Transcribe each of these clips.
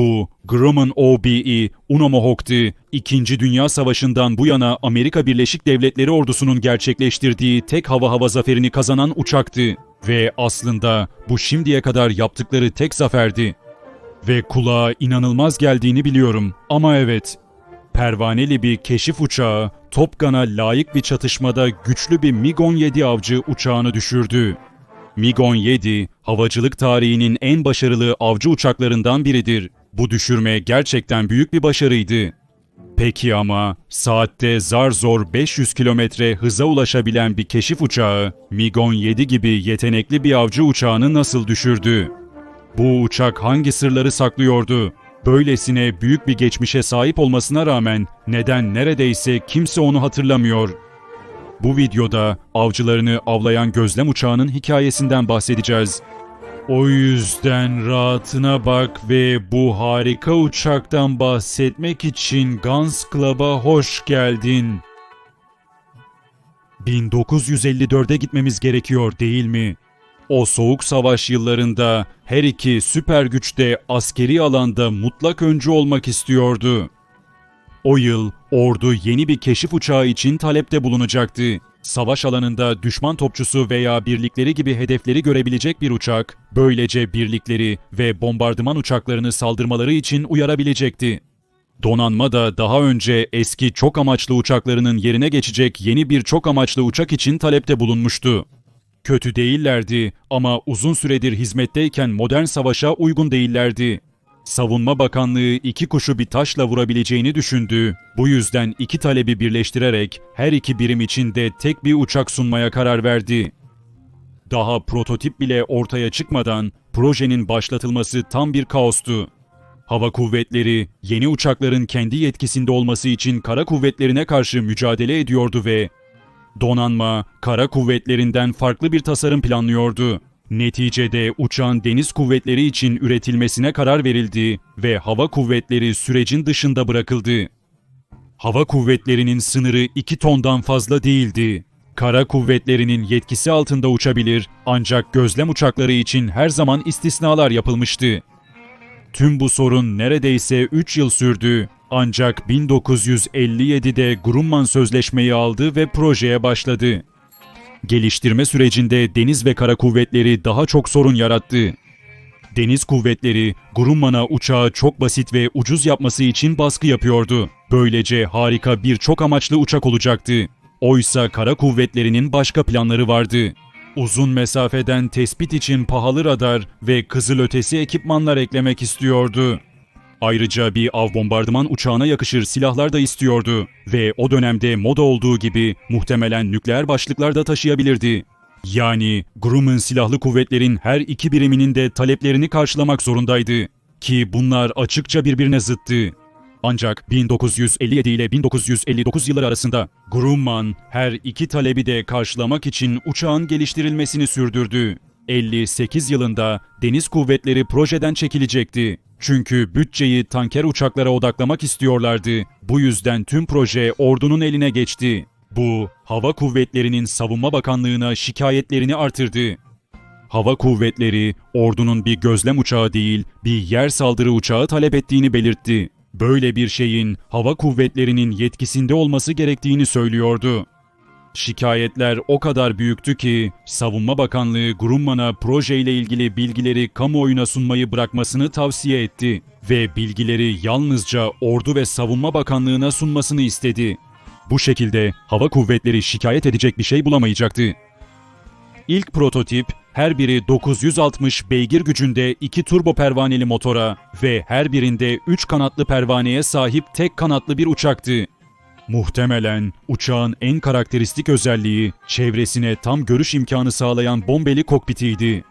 Bu Grumman OBE Unomohok'ti. İkinci Dünya Savaşı'ndan bu yana Amerika Birleşik Devletleri ordusunun gerçekleştirdiği tek hava hava zaferini kazanan uçaktı. Ve aslında bu şimdiye kadar yaptıkları tek zaferdi. Ve kulağa inanılmaz geldiğini biliyorum ama evet. Pervaneli bir keşif uçağı Top Gun'a layık bir çatışmada güçlü bir MiG-17 avcı uçağını düşürdü. MiG-17, havacılık tarihinin en başarılı avcı uçaklarından biridir. Bu düşürme gerçekten büyük bir başarıydı. Peki ama saatte zar zor 500 kilometre hıza ulaşabilen bir keşif uçağı, MiG-17 gibi yetenekli bir avcı uçağını nasıl düşürdü? Bu uçak hangi sırları saklıyordu? Böylesine büyük bir geçmişe sahip olmasına rağmen neden neredeyse kimse onu hatırlamıyor? Bu videoda avcılarını avlayan gözlem uçağının hikayesinden bahsedeceğiz. O yüzden rahatına bak ve bu harika uçaktan bahsetmek için Guns Club'a hoş geldin. 1954'e gitmemiz gerekiyor değil mi? O soğuk savaş yıllarında her iki süper güçte askeri alanda mutlak öncü olmak istiyordu. O yıl ordu yeni bir keşif uçağı için talepte bulunacaktı. Savaş alanında düşman topçusu veya birlikleri gibi hedefleri görebilecek bir uçak, böylece birlikleri ve bombardıman uçaklarını saldırmaları için uyarabilecekti. Donanma da daha önce eski çok amaçlı uçaklarının yerine geçecek yeni bir çok amaçlı uçak için talepte bulunmuştu. Kötü değillerdi ama uzun süredir hizmetteyken modern savaşa uygun değillerdi. Savunma Bakanlığı iki kuşu bir taşla vurabileceğini düşündü. Bu yüzden iki talebi birleştirerek her iki birim için de tek bir uçak sunmaya karar verdi. Daha prototip bile ortaya çıkmadan projenin başlatılması tam bir kaostu. Hava kuvvetleri yeni uçakların kendi yetkisinde olması için kara kuvvetlerine karşı mücadele ediyordu ve donanma kara kuvvetlerinden farklı bir tasarım planlıyordu. Neticede uçağın deniz kuvvetleri için üretilmesine karar verildi ve hava kuvvetleri sürecin dışında bırakıldı. Hava kuvvetlerinin sınırı 2 tondan fazla değildi. Kara kuvvetlerinin yetkisi altında uçabilir ancak gözlem uçakları için her zaman istisnalar yapılmıştı. Tüm bu sorun neredeyse 3 yıl sürdü. Ancak 1957'de Grumman Sözleşmeyi aldı ve projeye başladı. Geliştirme sürecinde deniz ve kara kuvvetleri daha çok sorun yarattı. Deniz kuvvetleri Grumman'a uçağı çok basit ve ucuz yapması için baskı yapıyordu. Böylece harika bir çok amaçlı uçak olacaktı. Oysa kara kuvvetlerinin başka planları vardı. Uzun mesafeden tespit için pahalı radar ve kızılötesi ekipmanlar eklemek istiyordu. Ayrıca bir av bombardıman uçağına yakışır silahlar da istiyordu ve o dönemde moda olduğu gibi muhtemelen nükleer başlıklar da taşıyabilirdi. Yani Grumman silahlı kuvvetlerin her iki biriminin de taleplerini karşılamak zorundaydı. Ki bunlar açıkça birbirine zıttı. Ancak 1957 ile 1959 yılları arasında Grumman her iki talebi de karşılamak için uçağın geliştirilmesini sürdürdü. 58 yılında deniz kuvvetleri projeden çekilecekti. Çünkü bütçeyi tanker uçaklara odaklamak istiyorlardı. Bu yüzden tüm proje ordunun eline geçti. Bu, Hava Kuvvetleri'nin Savunma Bakanlığı'na şikayetlerini artırdı. Hava kuvvetleri, ordunun bir gözlem uçağı değil, bir yer saldırı uçağı talep ettiğini belirtti. Böyle bir şeyin hava kuvvetlerinin yetkisinde olması gerektiğini söylüyordu. Şikayetler o kadar büyüktü ki Savunma Bakanlığı Grumman'a projeyle ilgili bilgileri kamuoyuna sunmayı bırakmasını tavsiye etti ve bilgileri yalnızca Ordu ve Savunma Bakanlığı'na sunmasını istedi. Bu şekilde hava kuvvetleri şikayet edecek bir şey bulamayacaktı. İlk prototip her biri 960 beygir gücünde iki turbo pervaneli motora ve her birinde 3 kanatlı pervaneye sahip tek kanatlı bir uçaktı. Muhtemelen uçağın en karakteristik özelliği çevresine tam görüş imkanı sağlayan bombeli kokpitiydi.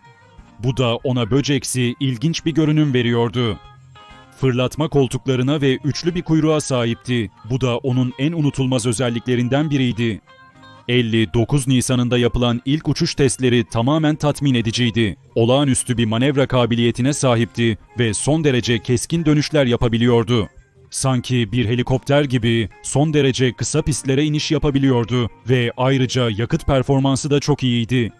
Bu da ona böceksi, ilginç bir görünüm veriyordu. Fırlatma koltuklarına ve üçlü bir kuyruğa sahipti. Bu da onun en unutulmaz özelliklerinden biriydi. 59 Nisan'ında yapılan ilk uçuş testleri tamamen tatmin ediciydi. Olağanüstü bir manevra kabiliyetine sahipti ve son derece keskin dönüşler yapabiliyordu. Sanki bir helikopter gibi son derece kısa pistlere iniş yapabiliyordu ve ayrıca yakıt performansı da çok iyiydi.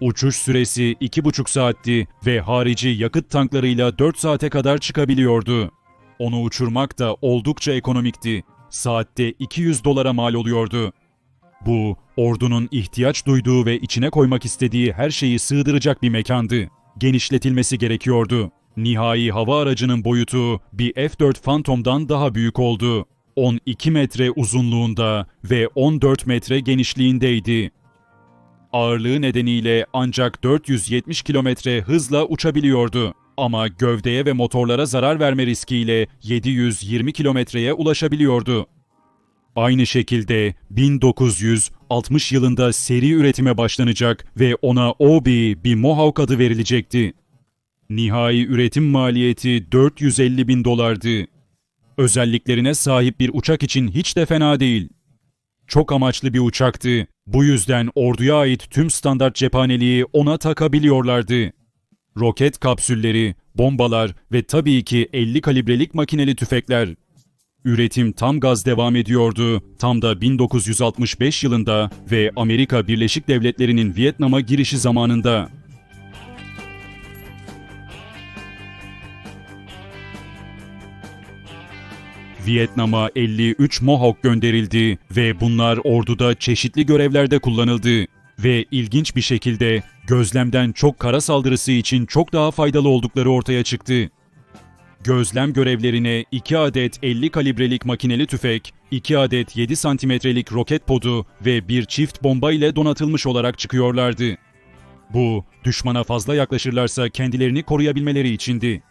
Uçuş süresi 2,5 saatti ve harici yakıt tanklarıyla 4 saate kadar çıkabiliyordu. Onu uçurmak da oldukça ekonomikti. Saatte 200 dolara mal oluyordu. Bu, ordunun ihtiyaç duyduğu ve içine koymak istediği her şeyi sığdıracak bir mekandı. Genişletilmesi gerekiyordu. Nihai hava aracının boyutu bir F-4 Phantom'dan daha büyük oldu. 12 metre uzunluğunda ve 14 metre genişliğindeydi. Ağırlığı nedeniyle ancak 470 kilometre hızla uçabiliyordu. Ama gövdeye ve motorlara zarar verme riskiyle 720 kilometreye ulaşabiliyordu. Aynı şekilde 1960 yılında seri üretime başlanacak ve ona OB bir Mohawk adı verilecekti. Nihai üretim maliyeti 450 bin dolardı. Özelliklerine sahip bir uçak için hiç de fena değil. Çok amaçlı bir uçaktı. Bu yüzden orduya ait tüm standart cephaneliği ona takabiliyorlardı. Roket kapsülleri, bombalar ve tabii ki 50 kalibrelik makineli tüfekler. Üretim tam gaz devam ediyordu. Tam da 1965 yılında ve Amerika Birleşik Devletleri'nin Vietnam'a girişi zamanında. Vietnam'a 53 Mohawk gönderildi ve bunlar orduda çeşitli görevlerde kullanıldı ve ilginç bir şekilde gözlemden çok kara saldırısı için çok daha faydalı oldukları ortaya çıktı. Gözlem görevlerine 2 adet 50 kalibrelik makineli tüfek, 2 adet 7 santimetrelik roket podu ve bir çift bomba ile donatılmış olarak çıkıyorlardı. Bu, düşmana fazla yaklaşırlarsa kendilerini koruyabilmeleri içindi.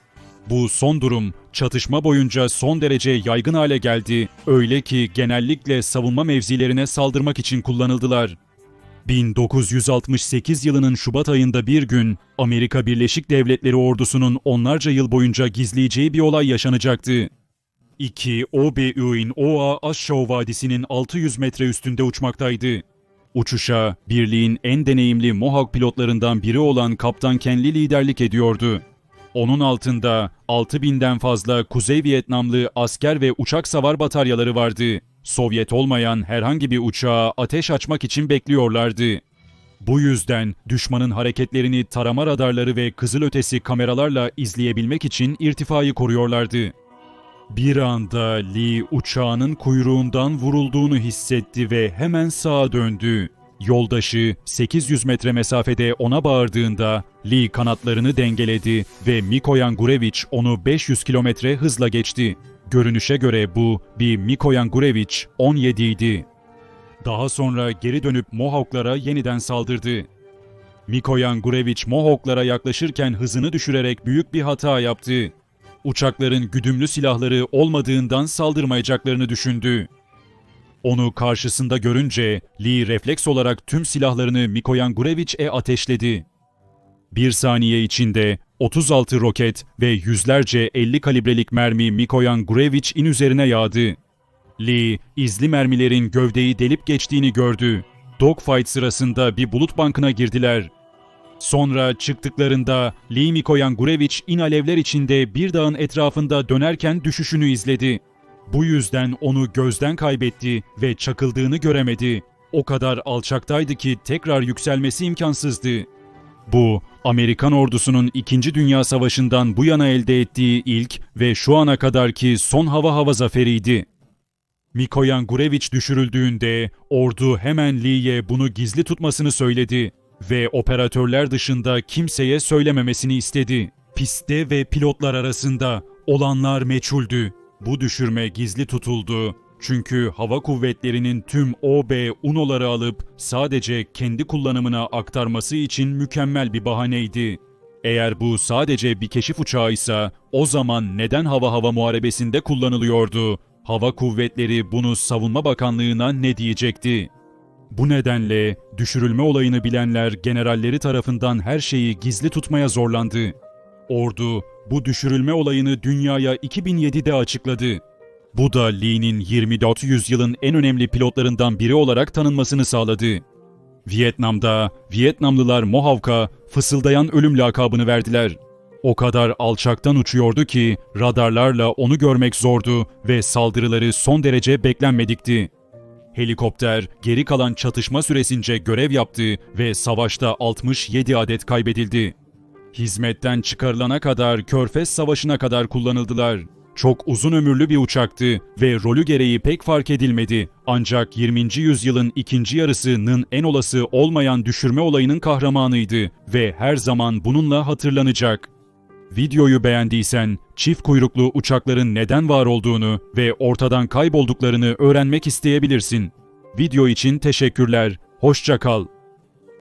Bu son durum çatışma boyunca son derece yaygın hale geldi, öyle ki genellikle savunma mevzilerine saldırmak için kullanıldılar. 1968 yılının Şubat ayında bir gün Amerika Birleşik Devletleri ordusunun onlarca yıl boyunca gizleyeceği bir olay yaşanacaktı. 2 OBÜ'in OA Aşşov Vadisi'nin 600 metre üstünde uçmaktaydı. Uçuşa birliğin en deneyimli Mohawk pilotlarından biri olan Kaptan Kenli liderlik ediyordu. Onun altında 6000'den fazla Kuzey Vietnamlı asker ve uçak savar bataryaları vardı. Sovyet olmayan herhangi bir uçağa ateş açmak için bekliyorlardı. Bu yüzden düşmanın hareketlerini tarama radarları ve kızılötesi kameralarla izleyebilmek için irtifayı koruyorlardı. Bir anda Lee uçağının kuyruğundan vurulduğunu hissetti ve hemen sağa döndü. Yoldaşı 800 metre mesafede ona bağırdığında Lee kanatlarını dengeledi ve Mikoyan Gurevich onu 500 kilometre hızla geçti. Görünüşe göre bu bir Mikoyan Gurevich 17 idi. Daha sonra geri dönüp Mohawk'lara yeniden saldırdı. Mikoyan Gurevich Mohawk'lara yaklaşırken hızını düşürerek büyük bir hata yaptı. Uçakların güdümlü silahları olmadığından saldırmayacaklarını düşündü. Onu karşısında görünce Lee refleks olarak tüm silahlarını Mikoyan Gurevich'e ateşledi. Bir saniye içinde 36 roket ve yüzlerce 50 kalibrelik mermi Mikoyan Gurevich'in üzerine yağdı. Lee, izli mermilerin gövdeyi delip geçtiğini gördü. Dogfight sırasında bir bulut bankına girdiler. Sonra çıktıklarında Lee Mikoyan Gurevich in alevler içinde bir dağın etrafında dönerken düşüşünü izledi. Bu yüzden onu gözden kaybetti ve çakıldığını göremedi. O kadar alçaktaydı ki tekrar yükselmesi imkansızdı. Bu, Amerikan ordusunun 2. Dünya Savaşı'ndan bu yana elde ettiği ilk ve şu ana kadarki son hava hava zaferiydi. Mikoyan Gurevich düşürüldüğünde ordu hemen Lee'ye bunu gizli tutmasını söyledi ve operatörler dışında kimseye söylememesini istedi. Piste ve pilotlar arasında olanlar meçhuldü. Bu düşürme gizli tutuldu. Çünkü hava kuvvetlerinin tüm OB UNO'ları alıp sadece kendi kullanımına aktarması için mükemmel bir bahaneydi. Eğer bu sadece bir keşif uçağıysa o zaman neden hava hava muharebesinde kullanılıyordu? Hava kuvvetleri bunu savunma bakanlığına ne diyecekti? Bu nedenle düşürülme olayını bilenler generalleri tarafından her şeyi gizli tutmaya zorlandı. Ordu bu düşürülme olayını dünyaya 2007'de açıkladı. Bu da Lee'nin 24 yüzyılın en önemli pilotlarından biri olarak tanınmasını sağladı. Vietnam'da Vietnamlılar Mohawk'a fısıldayan ölüm lakabını verdiler. O kadar alçaktan uçuyordu ki radarlarla onu görmek zordu ve saldırıları son derece beklenmedikti. Helikopter geri kalan çatışma süresince görev yaptı ve savaşta 67 adet kaybedildi. Hizmetten çıkarılana kadar Körfez Savaşı'na kadar kullanıldılar. Çok uzun ömürlü bir uçaktı ve rolü gereği pek fark edilmedi. Ancak 20. yüzyılın ikinci yarısının en olası olmayan düşürme olayının kahramanıydı ve her zaman bununla hatırlanacak. Videoyu beğendiysen çift kuyruklu uçakların neden var olduğunu ve ortadan kaybolduklarını öğrenmek isteyebilirsin. Video için teşekkürler. Hoşça kal.